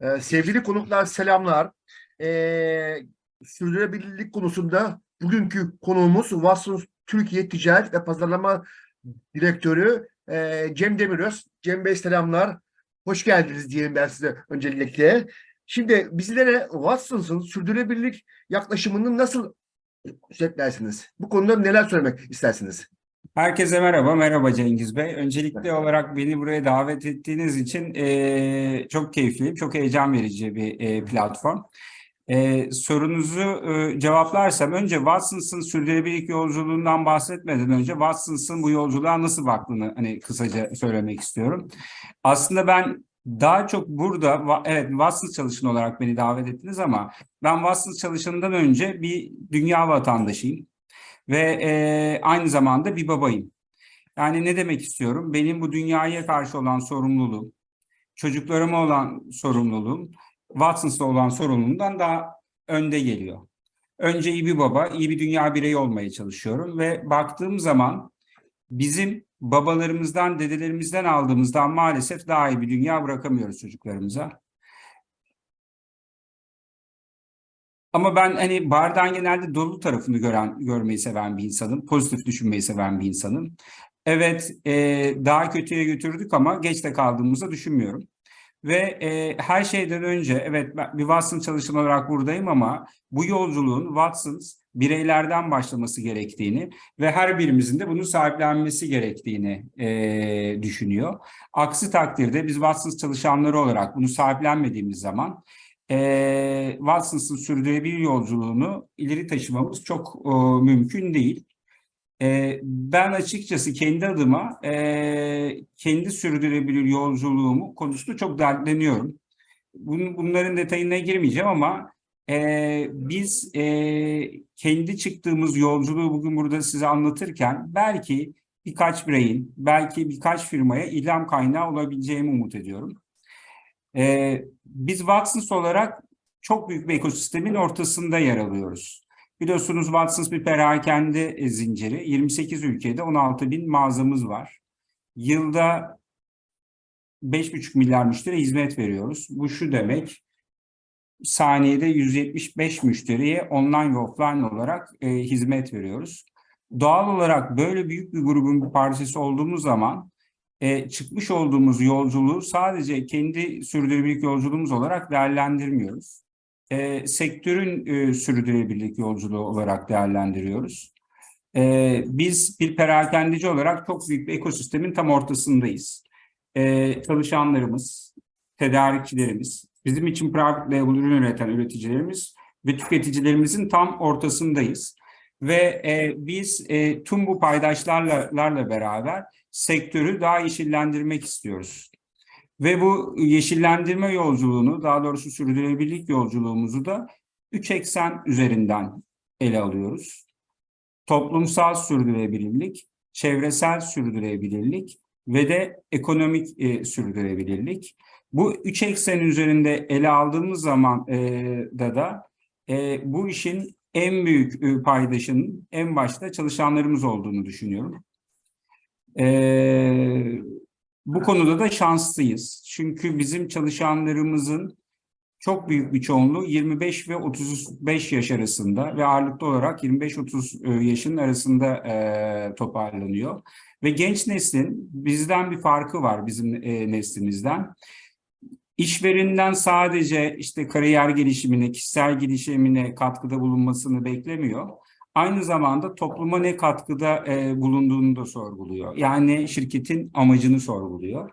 Ee, sevgili konuklar selamlar. Ee, sürdürülebilirlik konusunda bugünkü konuğumuz Watson Türkiye Ticaret ve Pazarlama Direktörü e, Cem Demiröz. Cem Bey selamlar. Hoş geldiniz diyelim ben size öncelikle. Şimdi bizlere Watson's'ın sürdürülebilirlik yaklaşımını nasıl özetlersiniz? Bu konuda neler söylemek istersiniz? Herkese merhaba, merhaba Cengiz Bey. Öncelikli olarak beni buraya davet ettiğiniz için eee, çok keyifliyim, çok heyecan verici bir eee, platform. Eee, sorunuzu eee, cevaplarsam önce Watson's'ın sürdürülebilirlik yolculuğundan bahsetmeden önce Watson's'ın bu yolculuğa nasıl baktığını hani kısaca söylemek istiyorum. Aslında ben daha çok burada, evet Watsons çalışan olarak beni davet ettiniz ama ben Watsons çalışanından önce bir dünya vatandaşıyım ve eee, aynı zamanda bir babayım. Yani ne demek istiyorum? Benim bu dünyaya karşı olan sorumluluğum, çocuklarıma olan sorumluluğum, Watson's'la olan sorumluluğumdan daha önde geliyor. Önce iyi bir baba, iyi bir dünya bireyi olmaya çalışıyorum ve baktığım zaman bizim babalarımızdan, dedelerimizden aldığımızdan maalesef daha iyi bir dünya bırakamıyoruz çocuklarımıza. Ama ben hani bardağın genelde dolu tarafını gören, görmeyi seven bir insanım. Pozitif düşünmeyi seven bir insanım. Evet, e, daha kötüye götürdük ama geç de kaldığımızda düşünmüyorum. Ve e, her şeyden önce evet ben bir Watson çalışanı olarak buradayım ama bu yolculuğun Watson's bireylerden başlaması gerektiğini ve her birimizin de bunu sahiplenmesi gerektiğini e, düşünüyor. Aksi takdirde biz Watson's çalışanları olarak bunu sahiplenmediğimiz zaman e, Watson's'ın sürdürülebilir yolculuğunu ileri taşımamız çok e, mümkün değil. E, ben açıkçası kendi adıma e, kendi sürdürülebilir yolculuğumu konusunda çok dertleniyorum. Bun, bunların detayına girmeyeceğim ama e, biz e, kendi çıktığımız yolculuğu bugün burada size anlatırken belki birkaç bireyin, belki birkaç firmaya ilham kaynağı olabileceğimi umut ediyorum. Ee, biz Watsons olarak çok büyük bir ekosistemin ortasında yer alıyoruz. Biliyorsunuz Watsons bir perakende zinciri. 28 ülkede 16 bin mağazamız var. Yılda 5,5 milyar müşteri hizmet veriyoruz. Bu şu demek, saniyede 175 müşteriye online ve offline olarak e, hizmet veriyoruz. Doğal olarak böyle büyük bir grubun bir parçası olduğumuz zaman e, çıkmış olduğumuz yolculuğu sadece kendi sürdürülebilirlik yolculuğumuz olarak değerlendirmiyoruz. E, sektörün e, sürdürülebilirlik yolculuğu olarak değerlendiriyoruz. E, biz bir perakendeci olarak çok büyük bir ekosistemin tam ortasındayız. E, çalışanlarımız, tedarikçilerimiz, bizim için private label ürün üreten üreticilerimiz ve tüketicilerimizin tam ortasındayız. Ve e, biz e, tüm bu paydaşlarla larla beraber sektörü daha yeşillendirmek istiyoruz. Ve bu yeşillendirme yolculuğunu, daha doğrusu sürdürülebilirlik yolculuğumuzu da üç eksen üzerinden ele alıyoruz. Toplumsal sürdürülebilirlik, çevresel sürdürülebilirlik ve de ekonomik e, sürdürülebilirlik. Bu üç eksen üzerinde ele aldığımız zaman e, da da e, bu işin en büyük e, paydaşının en başta çalışanlarımız olduğunu düşünüyorum. Ee, bu konuda da şanslıyız. Çünkü bizim çalışanlarımızın çok büyük bir çoğunluğu 25 ve 35 yaş arasında ve ağırlıklı olarak 25-30 yaşın arasında e, toparlanıyor. Ve genç neslin bizden bir farkı var bizim e, neslimizden. İşverinden sadece işte kariyer gelişimine, kişisel gelişimine katkıda bulunmasını beklemiyor aynı zamanda topluma ne katkıda e, bulunduğunu da sorguluyor. Yani şirketin amacını sorguluyor.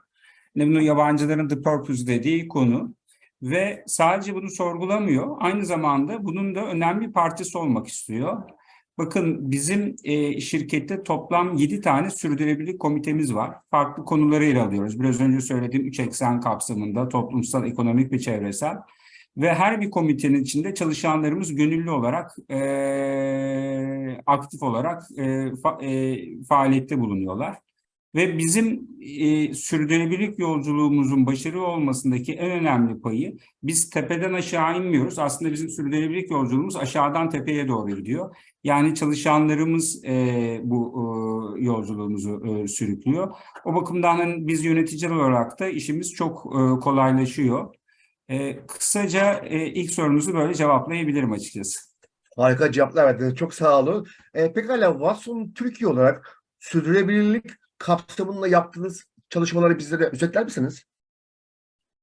Ne bunu yabancıların the purpose dediği konu ve sadece bunu sorgulamıyor. Aynı zamanda bunun da önemli bir parçası olmak istiyor. Bakın bizim e, şirkette toplam 7 tane sürdürülebilirlik komitemiz var. Farklı konuları ele alıyoruz. Biraz önce söylediğim üç eksen kapsamında toplumsal, ekonomik ve çevresel. Ve her bir komitenin içinde çalışanlarımız gönüllü olarak, e, aktif olarak e, fa, e, faaliyette bulunuyorlar. Ve bizim e, sürdürülebilirlik yolculuğumuzun başarılı olmasındaki en önemli payı biz tepeden aşağı inmiyoruz. Aslında bizim sürdürülebilirlik yolculuğumuz aşağıdan tepeye doğru gidiyor. Yani çalışanlarımız e, bu e, yolculuğumuzu e, sürüklüyor. O bakımdan biz yöneticiler olarak da işimiz çok e, kolaylaşıyor. E, kısaca e, ilk sorunuzu böyle cevaplayabilirim açıkçası. Harika cevaplar verdiniz. Çok sağ olun. E, pekala Watson Türkiye olarak sürdürülebilirlik kapsamında yaptığınız çalışmaları bizlere özetler misiniz?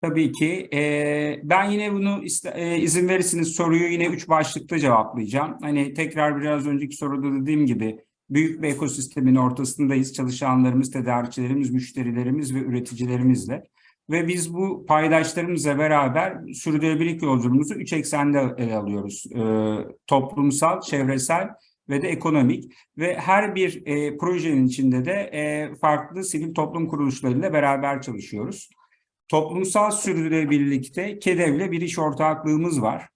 Tabii ki. Ee, ben yine bunu e, izin verirseniz soruyu yine üç başlıkta cevaplayacağım. Hani tekrar biraz önceki soruda dediğim gibi büyük bir ekosistemin ortasındayız. Çalışanlarımız, tedarikçilerimiz, müşterilerimiz ve üreticilerimizle. Ve biz bu paydaşlarımızla beraber sürdürülebilirlik yolculuğumuzu üç eksende ele alıyoruz. Ee, toplumsal, çevresel ve de ekonomik. Ve her bir e, projenin içinde de e, farklı sivil toplum kuruluşlarıyla beraber çalışıyoruz. Toplumsal sürdürülebilirlikte KEDEV'le bir iş ortaklığımız var.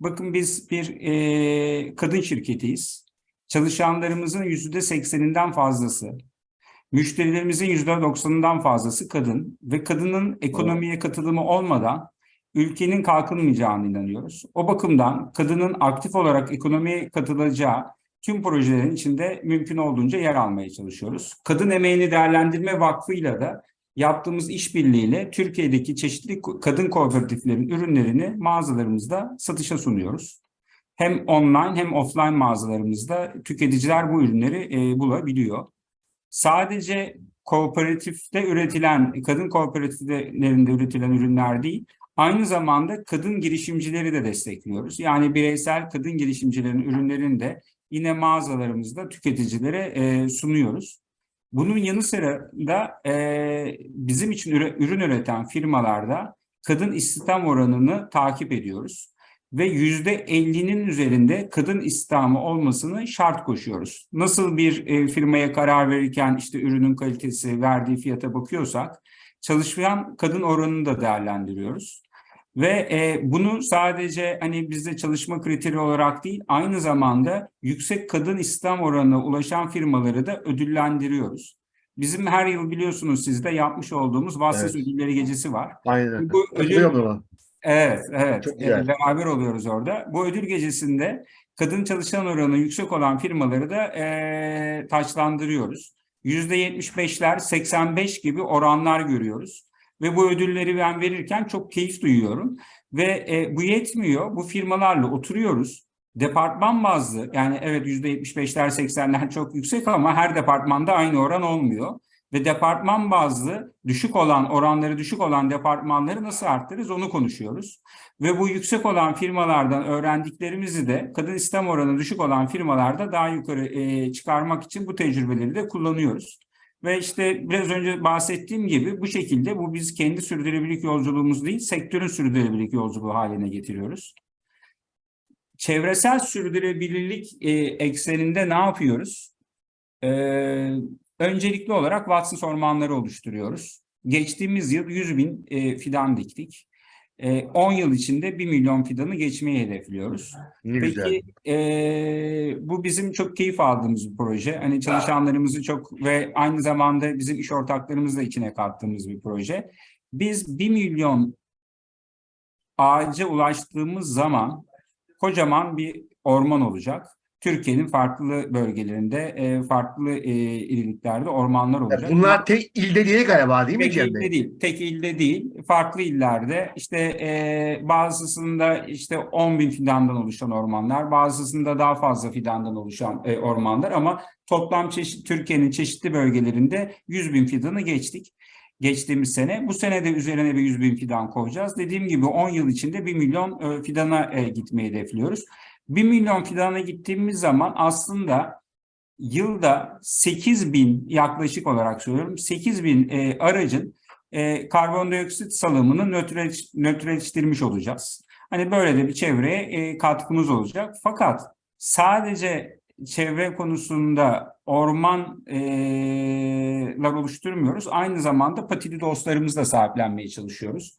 Bakın biz bir e, kadın şirketiyiz. Çalışanlarımızın yüzde sekseninden fazlası, müşterilerimizin yüzde doksanından fazlası kadın ve kadının ekonomiye katılımı olmadan ülkenin kalkınmayacağına inanıyoruz. O bakımdan kadının aktif olarak ekonomiye katılacağı tüm projelerin içinde mümkün olduğunca yer almaya çalışıyoruz. Kadın Emeğini Değerlendirme Vakfı'yla da yaptığımız işbirliğiyle Türkiye'deki çeşitli kadın kooperatiflerin ürünlerini mağazalarımızda satışa sunuyoruz. Hem online hem offline mağazalarımızda tüketiciler bu ürünleri e, bulabiliyor. Sadece kooperatifte üretilen, kadın kooperatiflerinde üretilen ürünler değil, aynı zamanda kadın girişimcileri de destekliyoruz. Yani bireysel kadın girişimcilerin ürünlerini de yine mağazalarımızda tüketicilere e, sunuyoruz. Bunun yanı sıra da e, bizim için ürün üreten firmalarda kadın istihdam oranını takip ediyoruz. Ve yüzde 50'nin üzerinde kadın istihdamı olmasını şart koşuyoruz. Nasıl bir e, firmaya karar verirken işte ürünün kalitesi, verdiği fiyata bakıyorsak çalışmayan kadın oranını da değerlendiriyoruz. Ve e, bunu sadece hani bizde çalışma kriteri olarak değil, aynı zamanda yüksek kadın istihdam oranına ulaşan firmaları da ödüllendiriyoruz. Bizim her yıl biliyorsunuz siz de yapmış olduğumuz Vassas Evet. Ödülleri Gecesi var. Aynen. Bu ödül-. Evet, evet. Çok güzel. Beraber oluyoruz orada. Bu ödül gecesinde kadın çalışan oranı yüksek olan firmaları da eee taçlandırıyoruz. %75'ler, 85 gibi oranlar görüyoruz. Ve bu ödülleri ben verirken çok keyif duyuyorum. Ve e, bu yetmiyor. Bu firmalarla oturuyoruz. Departman bazlı yani evet %75'ler 80'ler çok yüksek ama her departmanda aynı oran olmuyor. Ve departman bazlı düşük olan oranları düşük olan departmanları nasıl arttırırız onu konuşuyoruz. Ve bu yüksek olan firmalardan öğrendiklerimizi de kadın istihdam oranı düşük olan firmalarda daha yukarı e, çıkarmak için bu tecrübeleri de kullanıyoruz. Ve işte biraz önce bahsettiğim gibi bu şekilde bu biz kendi sürdürülebilirlik yolculuğumuz değil sektörün sürdürülebilirlik yolculuğu haline getiriyoruz. Çevresel sürdürülebilirlik e, ekseninde ne yapıyoruz? Ee, öncelikli olarak Watson ormanları oluşturuyoruz. Geçtiğimiz yıl 100 bin e, fidan diktik. E, 10 yıl içinde 1 milyon fidanı geçmeyi hedefliyoruz. Ne güzel. Peki e, bu bizim çok keyif aldığımız bir proje. Hani çalışanlarımızı çok ve aynı zamanda bizim iş ortaklarımızı da içine kattığımız bir proje. Biz 1 milyon ağaca ulaştığımız zaman kocaman bir orman olacak. Türkiye'nin farklı bölgelerinde, e, farklı e, illiklerde ormanlar olacak. Bunlar tek ilde değil galiba değil mi Tek Cem ilde değil, tek ilde değil, farklı illerde işte e, bazısında işte 10 bin fidandan oluşan ormanlar, bazısında daha fazla fidandan oluşan e, ormanlar ama toplam çeşit Türkiye'nin çeşitli bölgelerinde 100 bin fidanı geçtik. Geçtiğimiz sene. Bu sene de üzerine bir 100 bin fidan koyacağız. Dediğim gibi 10 yıl içinde 1 milyon e, fidana e, gitmeyi hedefliyoruz. 1 milyon fidana gittiğimiz zaman aslında yılda 8 bin yaklaşık olarak söylüyorum 8 bin e, aracın e, karbondioksit salımını nötrleş, nötrleştirmiş olacağız. Hani böyle de bir çevreye e, katkımız olacak. Fakat sadece çevre konusunda ormanlar oluşturmuyoruz. Aynı zamanda patili dostlarımızla sahiplenmeye çalışıyoruz.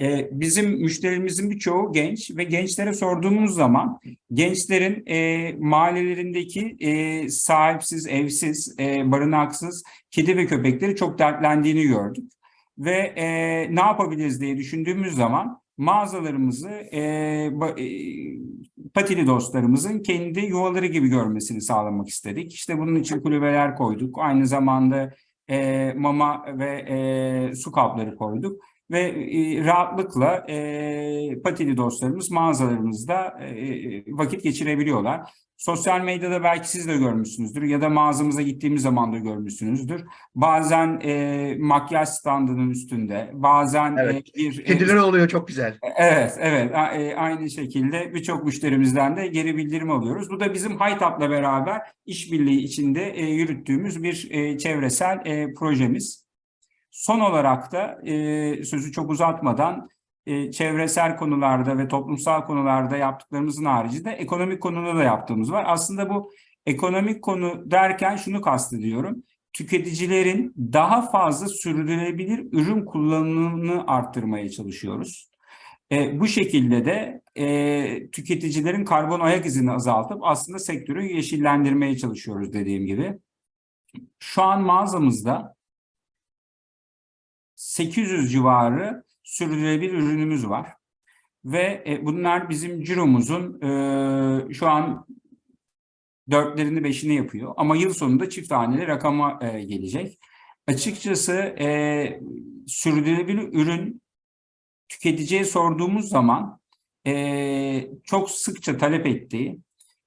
E, bizim müşterimizin birçoğu genç ve gençlere sorduğumuz zaman gençlerin e, mahallelerindeki e, sahipsiz, evsiz, e, barınaksız kedi ve köpekleri çok dertlendiğini gördük. Ve e, ne yapabiliriz diye düşündüğümüz zaman mağazalarımızı e, ba- e, patili dostlarımızın kendi yuvaları gibi görmesini sağlamak istedik. İşte bunun için kulübeler koyduk. Aynı zamanda e, mama ve e, su kapları koyduk. Ve e, rahatlıkla e, patili dostlarımız mağazalarımızda e, vakit geçirebiliyorlar. Sosyal medyada belki siz de görmüşsünüzdür ya da mağazamıza gittiğimiz zaman da görmüşsünüzdür. Bazen e, makyaj standının üstünde, bazen Evet. e, bir e, Kediler oluyor çok güzel. Evet, evet. A- e, Aynı şekilde birçok müşterimizden de geri bildirim alıyoruz. Bu da bizim Haytap'la beraber işbirliği içinde e, yürüttüğümüz bir e, çevresel e, projemiz. Son olarak da e, sözü çok uzatmadan e, çevresel konularda ve toplumsal konularda yaptıklarımızın haricinde ekonomik konuda da yaptığımız var. Aslında bu ekonomik konu derken şunu kastediyorum. Tüketicilerin daha fazla sürdürülebilir ürün kullanımını arttırmaya çalışıyoruz. E, bu şekilde de e, tüketicilerin karbon ayak izini azaltıp aslında sektörü yeşillendirmeye çalışıyoruz dediğim gibi. Şu an mağazamızda 800 civarı sürdürülebilir ürünümüz var. Ve e, bunlar bizim ciromuzun e, şu an dörtlerini beşini yapıyor. Ama yıl sonunda çift haneli rakama e, gelecek. Açıkçası e, sürdürülebilir ürün tüketiciye sorduğumuz zaman çok sıkça talep ettiği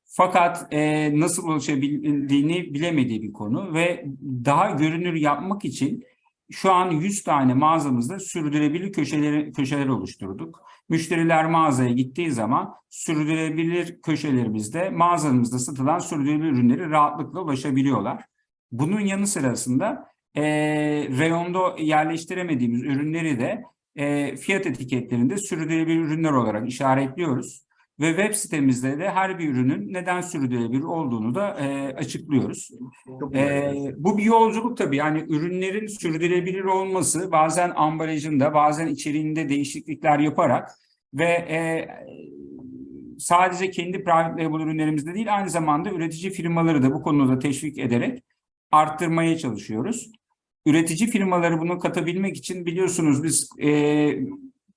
fakat nasıl ulaşabildiğini bilemediği bir konu ve daha görünür yapmak için şu an 100 tane mağazamızda sürdürülebilir köşeleri, köşeler oluşturduk. Müşteriler mağazaya gittiği zaman sürdürülebilir köşelerimizde mağazamızda satılan sürdürülebilir ürünleri rahatlıkla ulaşabiliyorlar. Bunun yanı sırasında e, reyonda yerleştiremediğimiz ürünleri de e, fiyat etiketlerinde sürdürülebilir ürünler olarak işaretliyoruz. Ve web sitemizde de her bir ürünün neden sürdürülebilir olduğunu da e, açıklıyoruz. Ee, bu bir yolculuk tabii. Yani ürünlerin sürdürülebilir olması bazen ambalajında, bazen içeriğinde değişiklikler yaparak ve e, sadece kendi private label ürünlerimizde değil, aynı zamanda üretici firmaları da bu konuda teşvik ederek arttırmaya çalışıyoruz. Üretici firmaları bunu katabilmek için biliyorsunuz biz e,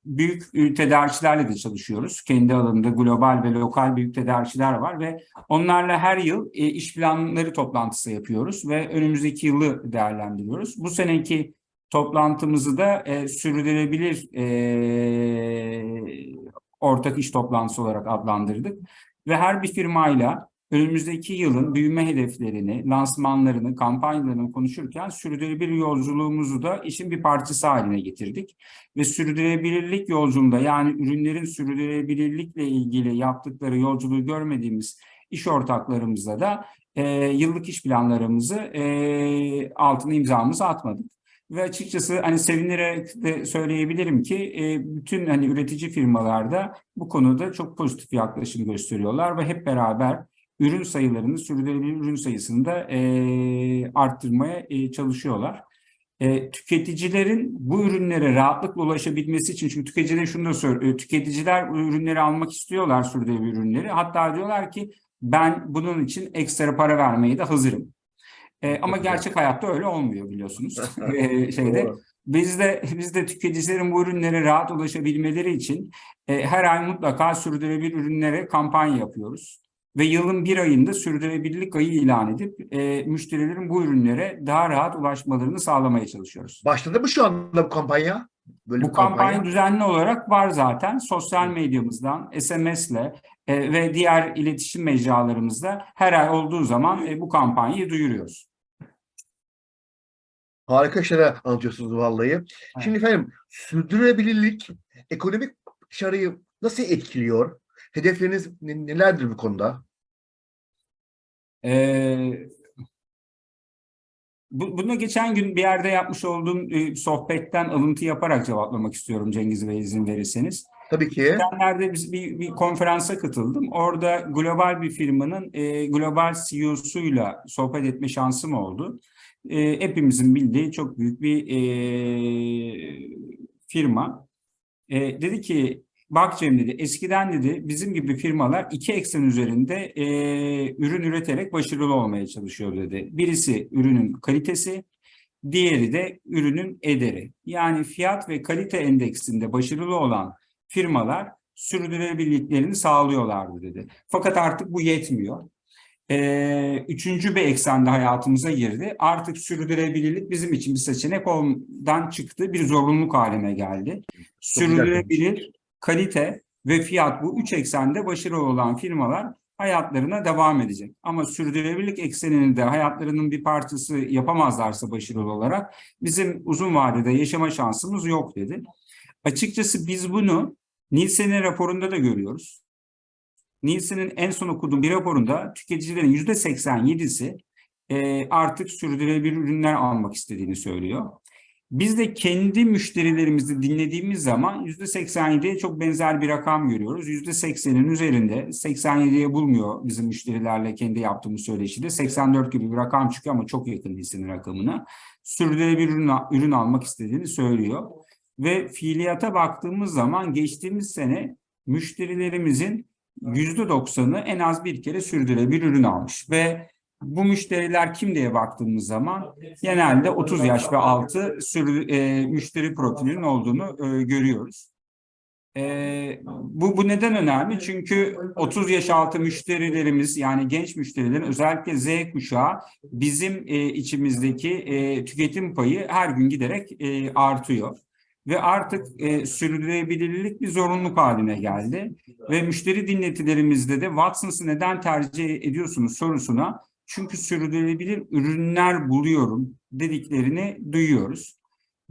büyük e, tedarikçilerle de çalışıyoruz. Kendi alanında global ve lokal büyük tedarikçiler var ve Onlarla her yıl e, iş planları toplantısı yapıyoruz ve önümüzdeki yılı değerlendiriyoruz. Bu seneki toplantımızı da e, sürdürülebilir e, ortak iş toplantısı olarak adlandırdık. Ve her bir firmayla önümüzdeki yılın büyüme hedeflerini, lansmanlarını, kampanyalarını konuşurken sürdürülebilir yolculuğumuzu da işin bir parçası haline getirdik. Ve sürdürülebilirlik yolculuğunda yani ürünlerin sürdürülebilirlikle ilgili yaptıkları yolculuğu görmediğimiz iş ortaklarımızla da e, yıllık iş planlarımızı e, altına imzamızı atmadık. Ve açıkçası hani sevinerek de söyleyebilirim ki e, bütün hani üretici firmalarda bu konuda çok pozitif yaklaşım gösteriyorlar ve hep beraber ürün sayılarını, sürdürülebilir ürün sayısını da e, arttırmaya e, çalışıyorlar. E, tüketicilerin bu ürünlere rahatlıkla ulaşabilmesi için çünkü tüketiciler şunu da söylüyor, tüketiciler bu ürünleri almak istiyorlar sürdürülebilir ürünleri. Hatta diyorlar ki ben bunun için ekstra para vermeye de hazırım. E, ama gerçek hayatta öyle olmuyor biliyorsunuz. e, şeyde. Biz de biz de tüketicilerin bu ürünlere rahat ulaşabilmeleri için e, her ay mutlaka sürdürülebilir ürünlere kampanya yapıyoruz. Ve yılın bir ayında sürdürülebilirlik ayı ilan edip e, müşterilerin bu ürünlere daha rahat ulaşmalarını sağlamaya çalışıyoruz. Başladı mı şu anda bu kampanya? Böyle Bu kampanya. kampanya düzenli olarak var zaten. Sosyal medyamızdan, SMS'le e, ve diğer iletişim mecralarımızda her ay olduğu zaman e, bu kampanyayı duyuruyoruz. Harika şeyler anlatıyorsunuz vallahi. Şimdi efendim sürdürülebilirlik ekonomik başarıyı nasıl etkiliyor? Hedefleriniz ne- nelerdir bu konuda? Ee, bu, bunu geçen gün bir yerde yapmış olduğum e, sohbetten alıntı yaparak cevaplamak istiyorum Cengiz Bey izin verirseniz. Tabii ki. Geçenlerde biz bir, bir konferansa katıldım. Orada global bir firmanın e, global CEO'suyla sohbet etme şansım oldu. E, hepimizin bildiği çok büyük bir e, firma. E, dedi ki bak Cem dedi eskiden dedi bizim gibi firmalar iki eksen üzerinde e, ürün üreterek başarılı olmaya çalışıyor dedi. Birisi ürünün kalitesi, diğeri de ürünün ederi. Yani fiyat ve kalite endeksinde başarılı olan firmalar sürdürülebilirliklerini sağlıyorlardı dedi. Fakat artık bu yetmiyor. e, üçüncü bir eksende hayatımıza girdi. Artık sürdürülebilirlik bizim için bir seçenek olmadan çıktı, bir zorunluluk haline geldi. Sürdürülebilir, kalite ve fiyat bu üç eksende başarılı olan firmalar hayatlarına devam edecek. Ama sürdürülebilirlik eksenini de hayatlarının bir parçası yapamazlarsa başarılı olarak bizim uzun vadede yaşama şansımız yok dedi. Açıkçası biz bunu Nielsen'in raporunda da görüyoruz. Nielsen'in en son okuduğum bir raporunda tüketicilerin yüzde 87'si e, artık sürdürülebilir ürünler almak istediğini söylüyor. Biz de kendi müşterilerimizi dinlediğimiz zaman yüzde 87'ye çok benzer bir rakam görüyoruz. Yüzde 80'in üzerinde 87'ye bulmuyor bizim müşterilerle kendi yaptığımız söyleşide. 84 gibi bir rakam çıkıyor ama çok yakın Nielsen'in rakamına. Sürdürülebilir ürün, ürün almak istediğini söylüyor. Ve fiiliyata baktığımız zaman geçtiğimiz sene müşterilerimizin %90'ı en az bir kere sürdürülebilir ürün almış ve bu müşteriler kim diye baktığımız zaman genelde 30 yaş ve altı sürü, e, müşteri profilinin olduğunu e, görüyoruz. E, bu, bu neden önemli? Çünkü 30 yaş altı müşterilerimiz yani genç müşterilerin özellikle Z kuşağı bizim e, içimizdeki e, tüketim payı her gün giderek e, artıyor. Ve artık e, sürdürülebilirlik bir zorunluluk haline geldi. Ve müşteri dinletilerimizde de Watson's'ı neden tercih ediyorsunuz sorusuna çünkü sürdürülebilir ürünler buluyorum dediklerini duyuyoruz.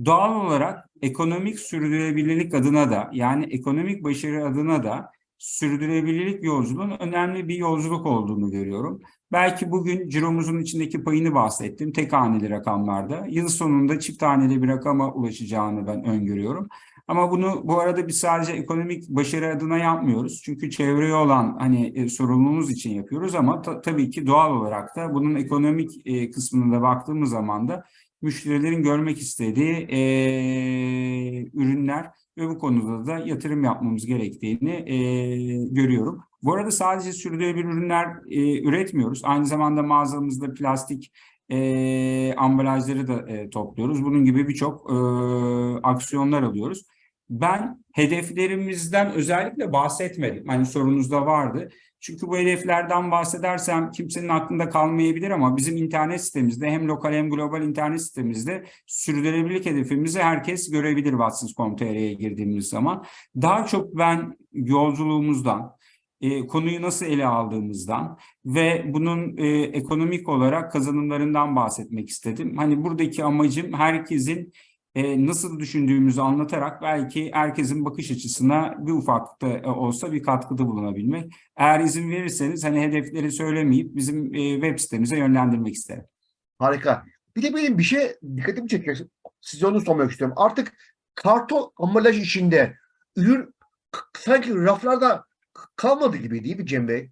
Doğal olarak ekonomik sürdürülebilirlik adına da yani ekonomik başarı adına da sürdürülebilirlik yolculuğun önemli bir yolculuk olduğunu görüyorum. Belki bugün ciromuzun içindeki payını bahsettim tek haneli rakamlarda. Yıl sonunda çift haneli bir rakama ulaşacağını ben öngörüyorum. Ama bunu bu arada biz sadece ekonomik başarı adına yapmıyoruz. Çünkü çevreye olan hani e, sorumluluğumuz için yapıyoruz ama ta- tabii ki doğal olarak da bunun ekonomik e, kısmına da baktığımız zaman da müşterilerin görmek istediği e, ürünler ve bu konuda da yatırım yapmamız gerektiğini e, görüyorum. Bu arada sadece sürdürülebilir ürünler e, üretmiyoruz. Aynı zamanda mağazamızda plastik e, ambalajları da e, topluyoruz. Bunun gibi birçok e, aksiyonlar alıyoruz. Ben hedeflerimizden özellikle bahsetmedim. Hani sorunuzda vardı. Çünkü bu hedeflerden bahsedersem kimsenin aklında kalmayabilir ama bizim internet sitemizde hem lokal hem global internet sitemizde sürdürülebilirlik hedefimizi herkes görebilir Watsons.com.tr'ye girdiğimiz zaman. Daha çok ben yolculuğumuzdan, e, konuyu nasıl ele aldığımızdan ve bunun e, ekonomik olarak kazanımlarından bahsetmek istedim. Hani buradaki amacım herkesin e, nasıl düşündüğümüzü anlatarak belki herkesin bakış açısına bir ufak da olsa bir katkıda bulunabilmek. Eğer izin verirseniz hani hedefleri söylemeyip bizim web sitemize yönlendirmek isterim. Harika. Bir de benim bir şey dikkatimi çekiyor. Size onu sormak istiyorum. Artık karton ambalaj içinde ürün sanki raflarda kalmadı gibi değil mi Cem Bey?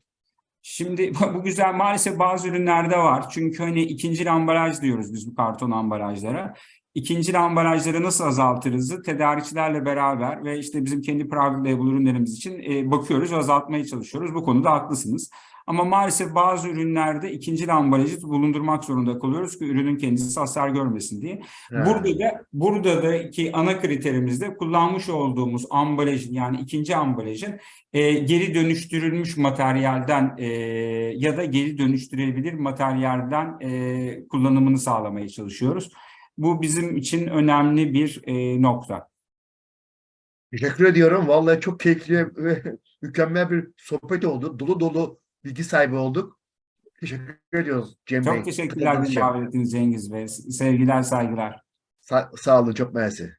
Şimdi bu güzel maalesef bazı ürünlerde var. Çünkü hani ikinci ambalaj diyoruz biz bu karton ambalajlara. İkinci ambalajları nasıl azaltırızı tedarikçilerle beraber ve işte bizim kendi private label ürünlerimiz için e, bakıyoruz, azaltmaya çalışıyoruz. Bu konuda haklısınız. Ama maalesef bazı ürünlerde ikinci ambalajı bulundurmak zorunda kalıyoruz ki ürünün kendisi hasar görmesin diye. Ha. Burada da burada da ki ana kriterimizde kullanmış olduğumuz ambalajın yani ikinci ambalajın e, geri dönüştürülmüş materyalden e, ya da geri dönüştürülebilir materyalden e, kullanımını sağlamaya çalışıyoruz. Bu bizim için önemli bir e, nokta. Teşekkür ediyorum. Vallahi çok keyifli ve mükemmel bir sohbet oldu. Dolu dolu bilgi sahibi olduk. Teşekkür ediyoruz Cem Bey. Çok teşekkürler katıldığınız beni için. davet ettiğiniz Cengiz Bey. Sevgiler, saygılar. Sa- sağ olun. Çok mersi.